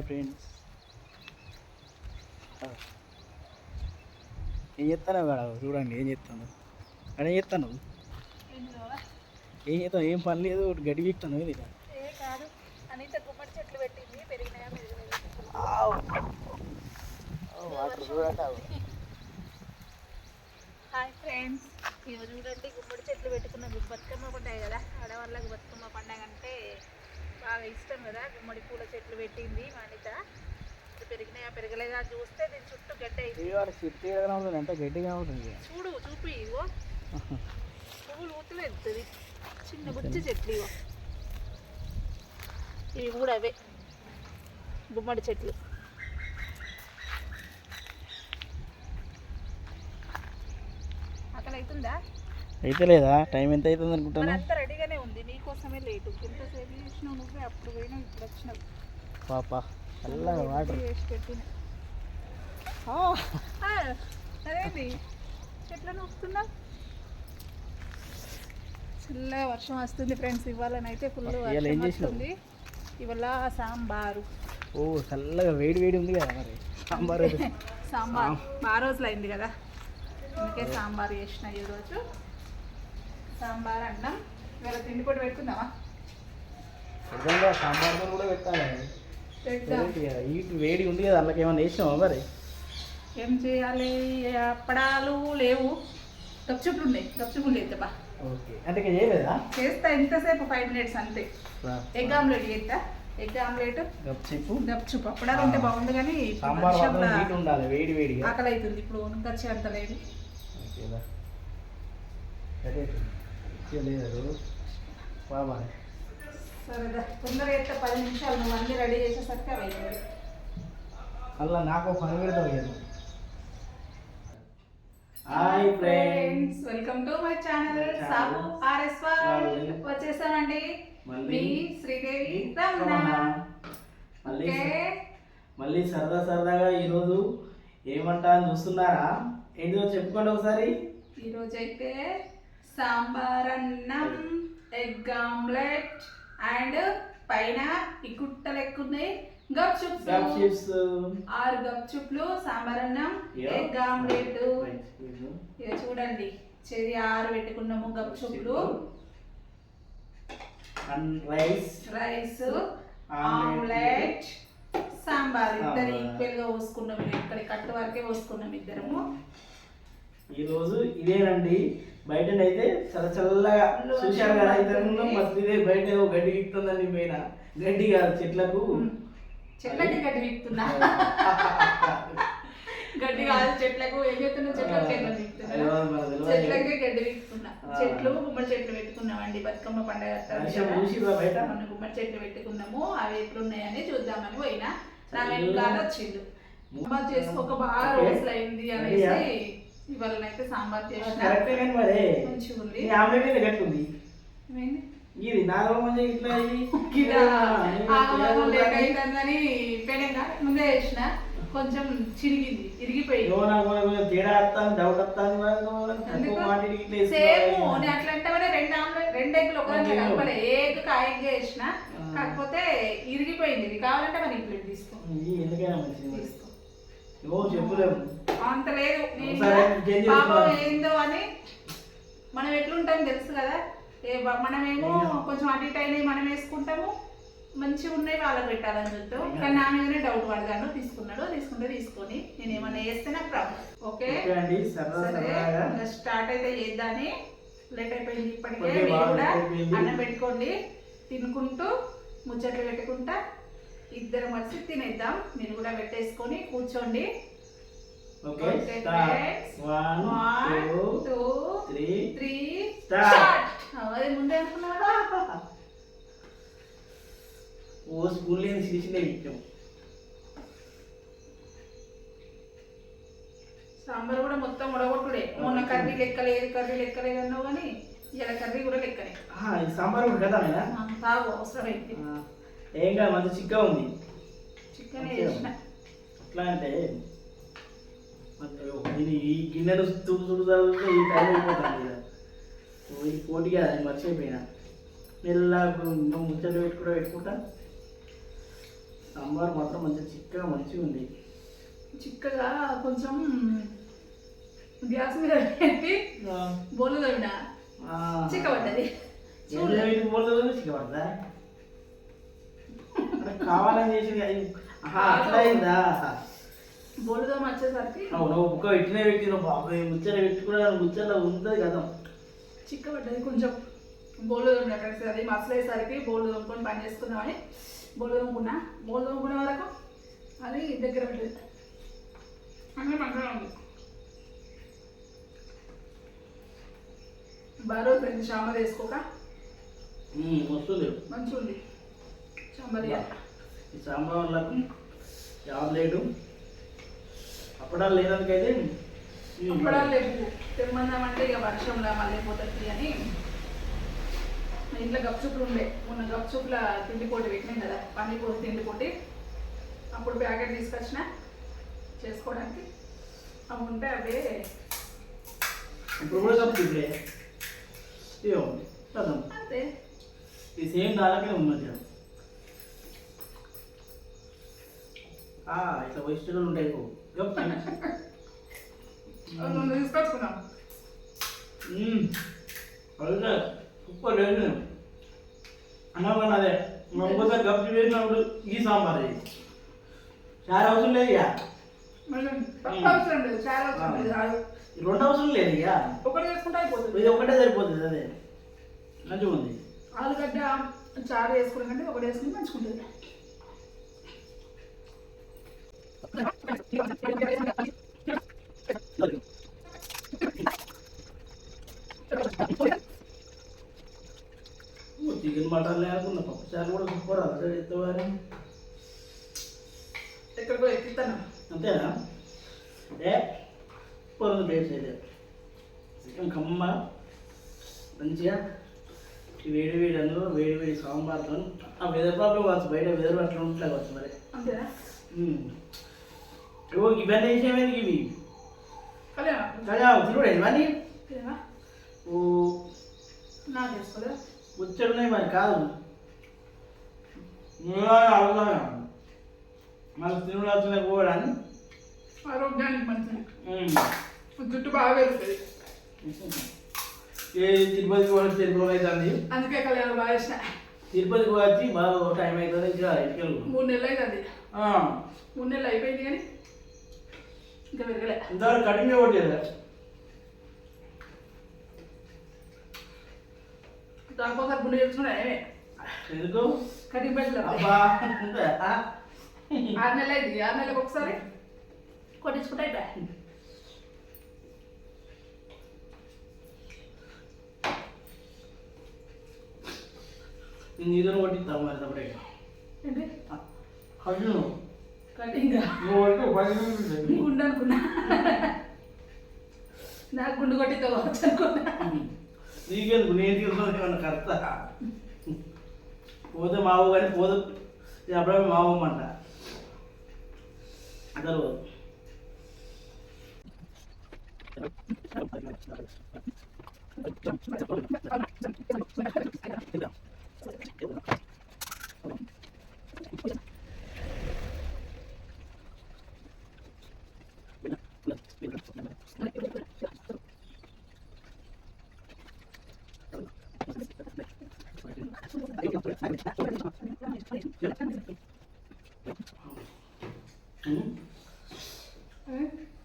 Hi friends. ఏం చెప్తాను వాడు చూడండి ఏం చెప్తాను అక్కడ ఏం చెప్తాను ఏం చెప్తాను ఏం పని లేదు గడి వీక్తాను ఇది కాదు? వాటర్ చూడట హాయ్ ఫ్రెండ్స్ ఇవి చూడండి గుమ్మడి చెట్లు పెట్టుకున్నాం బతుకమ్మ పండుగ కదా ఆడవాళ్ళకి బతుకమ్మ బాగా ఇష్టం కదా గుమ్మడి పూల చెట్లు పెట్టింది ఇది పెరిగినాయా పెరగలేదా చూస్తే దీని చుట్టూ గడ్డ ఎంత గట్టిగా ఉంటుంది చూడు చూపి ఇగో పువ్వులు ఊతలేదు ఇది చిన్న బుజ్జి చెట్లు ఇగో. ఇవి కూడా అవే. గుమ్మడి చెట్లు. అక్కడ అవుతుందా అయితే లేదా టైం ఎంత అవుతుంది అనుకుంటాను అంతా రెడీగానే ఉంది. నీకోసమే లేటు. ఎంతసేపు చేసినావు అప్పుడు పోయినావు ఇప్పుడు వచ్చినావు పాప చల్లగా వాటర్. వేసి పెట్టిన. అదేంటి చెట్లను వస్తున్నా చల్లగా వర్షం వస్తుంది ఫ్రెండ్స్ ఇవాళనైతే ఫుల్ వర్షం? వస్తుంది. ఇవాళ సాంబారు. ఓ చల్లగా వేడి వేడి ఉంది కదా మరి. సాంబార్. సాంబార్. బాగా రోజులు అయింది కదా. అందుకే సాంబార్ చేసిన ఈరోజు. సాంబార్ అన్నం. ఇవాళ తిండి పొడి పెట్టుకుందామా? నిజంగా సాంబార్ కూడా పెట్టాలి. ఈ వేడి ఉంది కదా అందులోకి ఏమైనా వేసినావా మరి? ఏం చేయాలి? అప్పడాలు లేవు. గప్చుపులు ఉన్నాయి. గప్చుపులు లేదు బా ఓకే. అంటే చేయలేదా? చేస్తా ఎంతసేపు ఫైవ్ మినిట్స్ అంతే. ఎగ్ ఆమ్లెట్ చేస్తా. ఎగ్ ఆమ్లెట్ గప్చిప్పు. గప్చుప్ అప్పడాలు ఉంటే బాగుంది కానీ సాంబార్ ఉండాలి వేడి వేడిగా. ఆకలి అవుతుంది ఇప్పుడు వచ్చే అంత లేదు. లేదు. బాబా సరేదా తొందరగా అయితే పది నిమిషాలు నువ్వు అన్ని రెడీ చేసేసరికి అవి అవుతుంది అలా నాకు పని పెడతావు hi friends welcome to my channel My Sabu channel. RS. వచ్చేసానండి. మళ్ళీ మీ శ్రీదేవి రమణ. మళ్ళీ మళ్ళీ సరదా సరదాగా ఈరోజు ఏమంటా అని చూస్తున్నారా? ఏంటో చెప్పుకోండి ఒకసారి. ఈరోజు అయితే సాంబార్ అన్నం ఎగ్ ఆమ్లెట్ అండ్ పైన ఈ కుట్ట లెక్క ఉన్నాయి గప్ చుప్స్ ఆరు గప్ చుప్లు సాంబార్ అన్నం ఎగ్ ఆమ్లెట్. ఇక చూడండి. చెరి ఆరు పెట్టుకున్నాము గప్ చుప్లు. రైస్. Rice omelette. సాంబార్. ఇద్దరు. ఈక్వల్గా పోసుకున్నాం ఇక్కడ కట్టు వరకే పోసుకున్నాం ఇద్దరము. ఈరోజు ఇదేనండి బయటనైతే చల్ల చల్లగా చూశారు కదా వర్షం ఇంతకు ముందు పడుతుంది. మస్తు ఇదే బయట గడ్డి ఇస్తుందండి పైన గడ్డి కాదు చెట్లకు చెట్లకి గడ్డి వీక్తున్నా గడ్డి కాదు చెట్లకు ఏం చెప్తున్నా చెట్లకు. చెట్లకి గడ్డి వీక్తున్నా. చెట్లు గుమ్మడి చెట్లు పెట్టుకున్నామండి బతుకమ్మ పండగ బయట? మొన్న గుమ్మడి చెట్లు పెట్టుకున్నాము అవి ఎట్లున్నాయని చూద్దామని పోయినా నా. వెనకాల వచ్చిండు చేసుకోక బాగా. రోజులు అయింది రెడీయా? అనేసి ఇవాళనైతే సాంబార్ కరెక్టే కానీ మరి మంచిగా ఉంది. ఈ ఆమ్లెట్ ఏమైంది? ఇది నాలుగు మంది ఇట్లా అవుతుందని పెనంగా ముందే వేసిన కొంచెం చిరిగింది ఇరిగిపోయింది. తేడా వస్తాను డౌట్ వస్తాను సేమ్. నేను అట్లా అంటే రెండు ఆమ్లెట్ రెండు ఎగ్గులు. ఒక. కలపలే వేసిన. కాకపోతే ఇరిగిపోయింది. ఇది కావాలంటే మనం ఇంట్లో తీసుకో. ఎందుకైనా మంచిది ఏమో చెప్పులేము. అంత లేదు. పాపం. ఏందో అని మనం ఎట్లుంటాం తెలుసు కదా? మనమేమో కొంచెం అటు ఇటు అయినవి మనం వేసుకుంటాము. మంచిగా ఉన్నాయి వాళ్ళకి పెట్టాలని చూస్తాం. కానీ నా మీదనే డౌట్ పడగాను తీసుకున్నాడు తీసుకుంటే తీసుకొని నేను ఏమన్నా వేస్తే నాకు ప్రాబ్లం ఓకే? సరే స్టార్ట్ అయితే చేద్దాని లేట్ అయిపోయింది ఇప్పటికే. మీరు కూడా. అన్నం పెట్టుకోండి. తినుకుంటూ ముచ్చట్లు పెట్టుకుంటా. ఇద్దరం కలిసి తినేద్దాం. మీరు కూడా పెట్టేసుకొని కూర్చోండి. ముందే ఓ స్కూల్ ఇచ్చాం సాంబార్ కూడా మొత్తం ఉడగొట్టుడే. మొన్న కర్రీ లెక్కలేదు కర్రీ లెక్కలేదు అన్నావు కానీ ఇలా కర్రీ కూడా లెక్కనే. ఇది సాంబార్ కూడా కదా తాగు అవసరమైంది. ఏం కాదు మంచి చిక్క ఉంది. ఎట్లా అంటే దీని ఈ గిన్నెను తుడు తుడు తగిలితే ఈ టైం ఇక. ఓ, ఇది పోటీగా అది మర్చిపోయినా. మెల్లగా ముచ్చట్లు పెట్టుకుంటా పెట్టుకుంటా. సాంబార్ మాత్రం మంచిగా చిక్కగా మంచిగా ఉంది. చిక్కగా కొంచెం గ్యాస్ మీద పెట్టి బోలు చిక్కబడ్డది. చిక్కబడదా అరే కావాలని చేసింది ఆహా, అట్లా అయిందా బోలు తవ్వి వచ్చేసరికి అవును ఒక్క పెట్టినే పెట్టిన బాబాయ్ ముచ్చట పెట్టుకున్నా ముచ్చట ఉంటుంది కదా. చిక్కబడ్డది కొంచెం. తవ్విన అది మసలు అయ్యేసరికి బోలు తోముకొని పని చేసుకుందామని బోలు తోముకున్నా. బోలు తోముకునే వరకు అది దగ్గర పడ్డది అన్నీ మంచిగా ఉంది. బారో రెండు సాంబార్ వేసుకోక. వస్తుంది. మంచిగా ఉంది. ఈ సాంబార్లకు ఆమ్లెట్ అప్పడాలు ఉమ్, అప్పడాలు లేవు. తెమ్మందామంటే ఇక వర్షంలో మళ్ళీ పోతుంది అని మా ఇంట్లో గప్చుప్లు ఉండే. మొన్న గప్చుప్ల తిండి పోటీ పెట్టినాం కదా పన్నీపూరి తిండి పోటీ. అప్పుడు ప్యాకెట్ తీసుకొచ్చిన చేసుకోవడానికి. అవి ఉంటే అవే ఇప్పుడు కూడా ఇదో కదా అంతే. ఈ సేమ్ దానికే ఉన్నది ఇట్లా వయసులు ఉంటాయి మొన్న తీసుకొచ్చుకున్నాం. అదే సూపర్ లేదు. అన్నప్పుడు అదే. ఇంకోసారి గప్పు వేసినప్పుడు ఈ సాంబార్ ఇది. చాలా అవసరం లేదు ఇక అవసరం లేదు చాలా అవసరం లేదు రెండు అవసరం లేదు ఇక ఒకటి చేసుకుంటే అయిపోతుంది. ఇది ఒకటే సరిపోతుంది అదే. మంచిగా ఉంది ఆలుగడ్డ చారు వేసుకునే కంటే ఒకటి వేసుకుని మంచుకుంటుంది చికెన్ మటన్ లేకుండా పప్పు చారు కూడా సూపర్ అదే ఎత్తవారు ఎక్కడికో ఎక్కిస్తాను. అంతేనా? ఏ? పొరదు బేస్ అయితే. చికెన్ కమ్మ. మంచిగా. ఈ వేడి వేడి అందులో వేడి వేడి సాంబార్తో ఆ వెదర్ ప్రాబ్లం కావచ్చు బయట వెదర్ అట్లా ఉంటే కావచ్చు మరి. అంతేనా? మ్మ్. ఇగో ఇవన్నీ వేసేమేందుకు ఇవి కళ్యాణ కదా తిరుగుడు ఇవన్నీ ఏమా ఓ నాకు చేసుకోదా ముచ్చడున్నాయి మరి కాదు అడుగుతాను మళ్ళీ తిరుగుడు పోవడాన్ని ఆరోగ్యానికి మంచిది మ్మ్. జుట్టు బాగా పెరుగుతుంది ఏ తిరుపతికి కూడా తిరుపతి అవుతుంది అందుకే కళ్యాణం బాగా చేసిన తిరుపతికి వచ్చి బాగా ఒక టైం అవుతుంది ఇంకా ఇంటికి మూడు నెలలు అవుతుంది మూడు నెలలు అయిపోయింది కానీ ఇంకా పెరగలే ఇంతవరకు కటింగ్ కొట్టేది దానికోసారి గుండె చేసుకున్నా ఏమే ఎందుకు కటింగ్ పెంచలేదు అబ్బా ఆరు నెలలు అయింది ఆరు నెలలకు ఒకసారి కొట్టించుకుంటే అయిపోయా నీతో కొట్టిస్తావు మరి తప్పుడే ఏంటి కళ్ళు కటింగ్. గుండు అనుకున్నా. నాకు గుండు కొట్టితో కావచ్చు అనుకున్నా. నీకెందుకు? నేను కర్త? పోతే మావు కానీ పోదు. అప్పుడే మావమ్మంట అసలు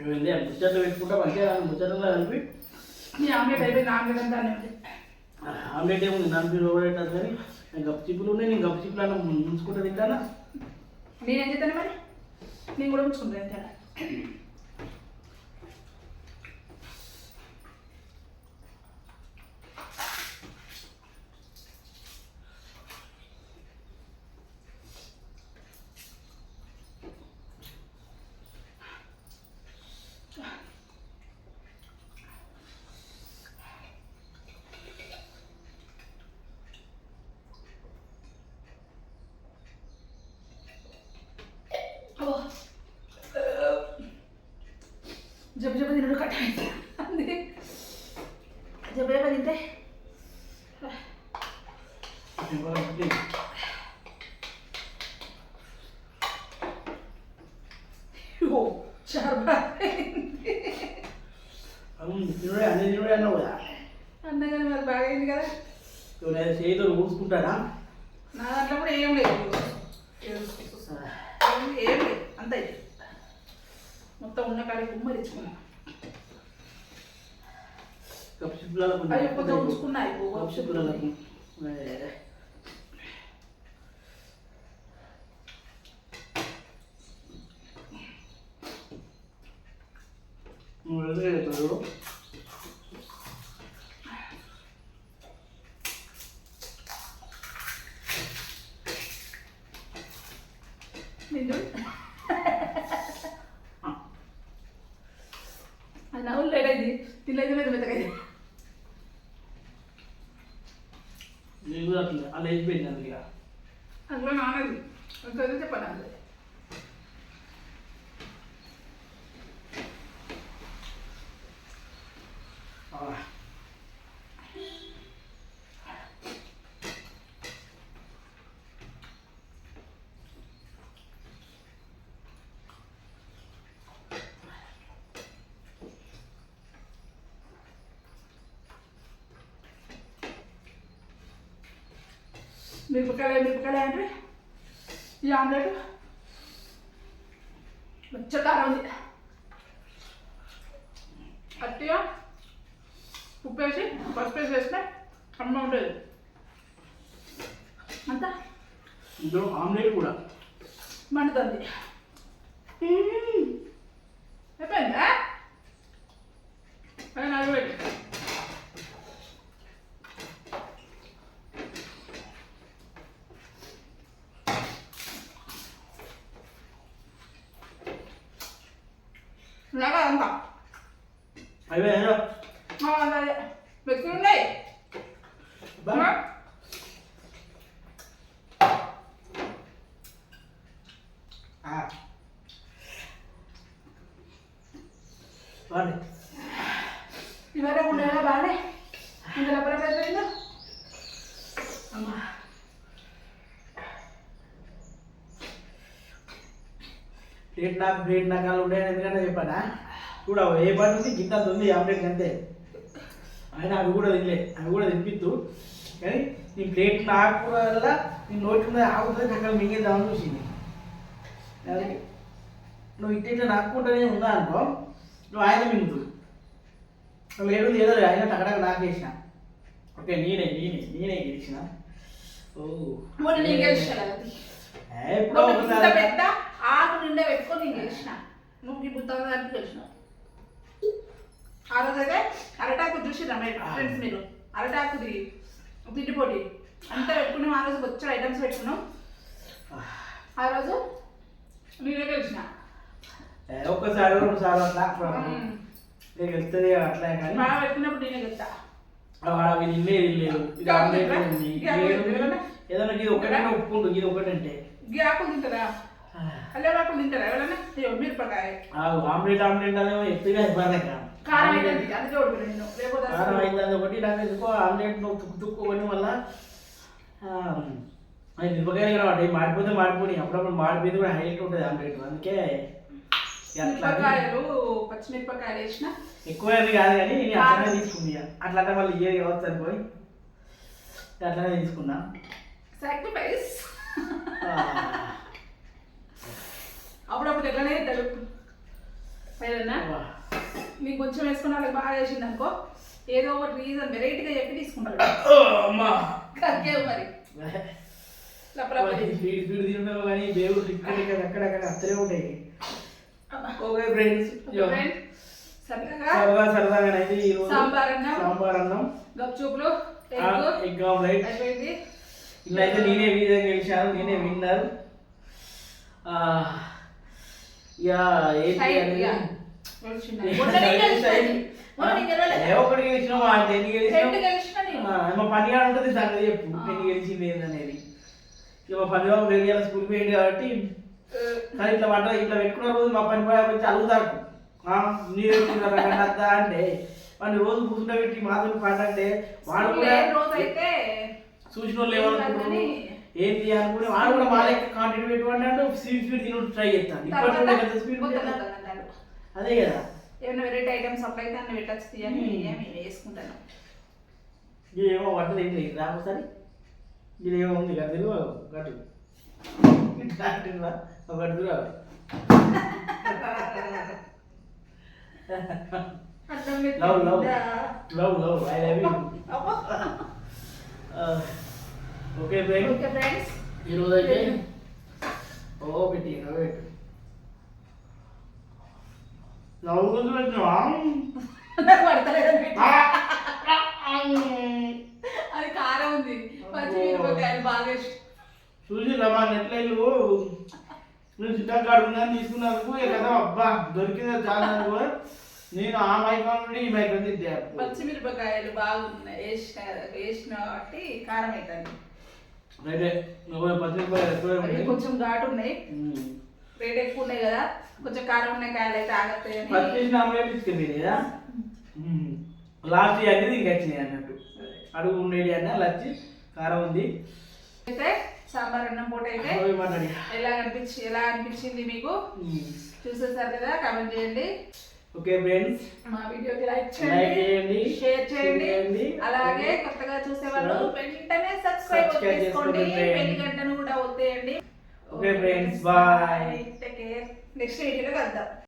ఇవన్నీ ముచ్చట్లు పెట్టుకుంటా మంచిగా ముచ్చట్లో కలిపి నీ ఆమ్లెట్ అయిపోయింది ఆమ్లెట్ అంతా ఆమ్లెట్ ఏముంది నన్ను రోడేటది కానీ నేను గప్పు చిప్పులు ఉన్నాయి నేను గప్పు చిప్పులు అన్న ముంచుకుంటా తింటానా నేనేం చేస్తాను మరి నేను కూడా ఉంచుకుంటాను అంతే जब जब दिन कटाई जब जब दिन కాడికి ఉమ్మ తెచ్చుకున్నా కప్సిపులలో అవి కొంచెం ఉంచుకున్నా అయిపో కప్సిపులకు నువ్వు నిన్ను అది నవ్వులు లేడైంది తినలేదు మీద మెత్తగా నేను కూడా అట్లా అలా వేసిపోయింది అందుకే అందులో నాన్నది అంతే చెప్పాను అందులో మిరపకాయ మిరపకాయ అంటే ఈ ఆమ్లెట్. వచ్చ కారం ఉంది. అట్టిగా ఉప్పు వేసి పసుపు వేసి వేస్తే అమ్మ ఉంటుంది. అంతా? ఇందులో ఆమ్లెట్ కూడా. మండుతుంది అయిపోయిందా పైన అది పెట్టి ఇలాగా అంతా అయిపోయిందా అదే వ్యక్తులు ఉన్నాయి బా వాడి ఇవాళ ఉండేలా బాగానే ఇందులో అమ్మా. ప్లేట్ నాకు ప్లేట్ నాకు అలా ఉండేది ఎందుకంటే చెప్పానా? చూడ ఏ పాట ఉంది గింత ఉంది ఆమ్లెట్ అంతే. ఆయన అవి కూడా తినలే అవి కూడా తినిపిద్దు. కానీ నీ ప్లేట్ నాకు వల్ల నీ నోటి మీద ఆగుతుంది అక్కడ మింగేద్దామని చూసింది. నువ్వు ఇట్ట ఇట్లా నాకుంటూనే ఉందా అనుకో నువ్వు ఆయన మింగుతుంది నువ్వు ఏడు ఏదో ఆయన టకటక నాకేసిన. ఓకే నేనే నేనే నేనే గెలిచిన? ఓ మొన్న నేను గెలిచిన ఎప్పుడో ఒకసారి. పెద్ద ఆకు నిండా పెట్టుకొని నేను గెలిచిన. నువ్వు ఈ బుద్ధ దానికి గెలిచినావు. ఆ రోజు అయితే అరటాకు చూసిరా మీరు ఫ్రెండ్స్ మీరు? అరటాకుది తిండి పోటీ. అంతా పెట్టుకున్నాం ఆ రోజు వచ్చే ఐటమ్స్ పెట్టుకున్నాం. ఆ రోజు నేనే గెలిచిన. ఒక్కసారి రెండు సార్లు అట్లా. నీకు వెళ్తుంది అట్లా కానీ. బాగా పెట్టుకున్నప్పుడు నేనే గెలుస్తా. అవి నిన్నే తినలేదు ఇది ఆమ్లెట్ ఉంది? ఏదన్నా ఇది ఒకటంటే ఒప్పుకుంటు. ఇది ఒకటంటే గీ ఆకులు తింటారా అల్లే తింటారా మిరపకాయ ఆమ్లెట్ ఆమ్లెట్ అనేమో ఎత్తుగా ఇబ్బంది కారం అయితే అందుకే ఓడిపోయినా నేను కారం అయింది అది ఒకటి నాకు ఎందుకో ఆమ్లెట్ తుక్కు తుక్కుని వల్ల అది మిరపకాయలు రావట్లేదు. మాడిపోతే మాడిపోయి అప్పుడప్పుడు మాడిపోతే కూడా హైలైట్ ఉంటుంది ఆమ్లెట్. అందుకే అని మిరపకాయలు పచ్చిమిరపకాయలు వేసిన. ఎక్కువ అది కాదు కానీ నేను అట్లనే తీసుకుంది ఇక. అట్లా అంటే మళ్ళీ ఇయర్ కావచ్చు అనుకోని అట్లనే తీసుకున్నా. సాక్రిఫైస్ అప్పుడప్పుడు ఎట్లనే ఏదన్నా? వా. నీకు కొంచెం వేసుకున్న వాళ్ళకి బాగా చేసింది అనుకో ఏదో ఒకటి రీజన్ వెరైటీగా చెప్పి తీసుకుంటాడు. కక్కే మరి. స్పీడ్ స్పీడ్ తింటావు కానీ దేవుడు ఇక్కడ అక్కడక్కడ అత్తనే ఉంటాయి. ఓకే ఫ్రెండ్స్ సరదా సరదాగా ఈ రోజు సాంబార్ అన్నం. సాంబార్ అన్నం. గప్చూపులు ఎగ్ ఆమ్లెట్ అయిపోయింది. ఇలా అయితే నేనే వీడియో గెలిచాను నేనే విన్నర్. ఇక ఏంటి అనేది నేను గెలిచాను. ఎన్ని గెలిచిన మా పని ఉంటుంది సంగతి చెప్పు. ఎన్ని గెలిచింది ఏందనేది. ఇక మా పని బాబు వెళ్ళి స్కూల్ పోయింది కాబట్టి కానీ ఇట్లా వంట ఇట్లా పెట్టుకున్న రోజు మా పని బాబు వచ్చి అడుగుతారు ఆ, నీరు అంటే వాడిని రోజు కూర్చుంటే పెట్టి మాతో అంటే వాడు కూడా అయితే చూసిన వాళ్ళు ఏమనుకుంటున్నారు? ఏంటి అనుకుని వాడు కూడా మా లెక్క కాంటెంట్ పెట్టుకుంటాడు స్వీట్ స్వీట్ తిని ట్రై చేస్తాను ఇప్పటి. అదే కదా. ఏమైనా వెరైటీ ఐటమ్స్ అప్లై అయితే అన్న పెట్టచ్చు తీయని వేసుకుంటాను. ఇది ఏమో వంట ఏంటి రా ఒకసారి. ఇది ఏమో ఉంది కదా తిరుగు గట్టు love love? Love love. I love you. Okay friend. Okay friends. ఈరోజు అయితే ఓ పెట్టి పెట్టు. గురించి పెట్టినావా. అది కారం ఉంది. పచ్చిమిరపకాయలు బాగా ఇష్టం. చూసి రమా నెట్లయిలు నేను చిట్టకాడు ఉన్నాను తీసుకున్నందుకు ఇక కదా అబ్బా దొరికిందా చాలా. నేను ఆ మైకాన్ నుండి ఈ మైకాన్ తింటే పచ్చిమిరపకాయలు బాగున్నాయి వేసిన వేసిన కాబట్టి కారం అవుతుంది అయితే నువ్వు పచ్చి రూపాయలు ఎక్కువ అవి ఉన్నాయి. కొంచెం ఘాటు ఉన్నాయి. రేట్ ఎక్కువ ఉన్నాయి కదా కొంచెం కారం ఉన్న కాయలు అయితే ఆగతాయని పచ్చి నామలే తీసుకుంది కదా. లాస్ట్ ఇయర్ ఇంకా వచ్చినాయి అన్నట్టు. అడుగు ఉండేది అన్న లచ్చి కారం ఉంది. అయితే సాంబార్ అన్నం పూట అయితే ఎలా అనిపించి ఎలా అనిపించింది మీకు? చూసేసారు కదా కామెంట్ చేయండి. ఓకే ఫ్రెండ్స్ మా వీడియోకి లైక్ చేయండి, షేర్ చేయండి. అలాగే కొత్తగా చూసే వాళ్ళు వెంటనే సబ్స్క్రైబ్ చేసుకోండి. బెల్ గంటను కూడా ఒత్తేయండి. Okay friends, bye. Take care next వీడియోలో కలుద్దాం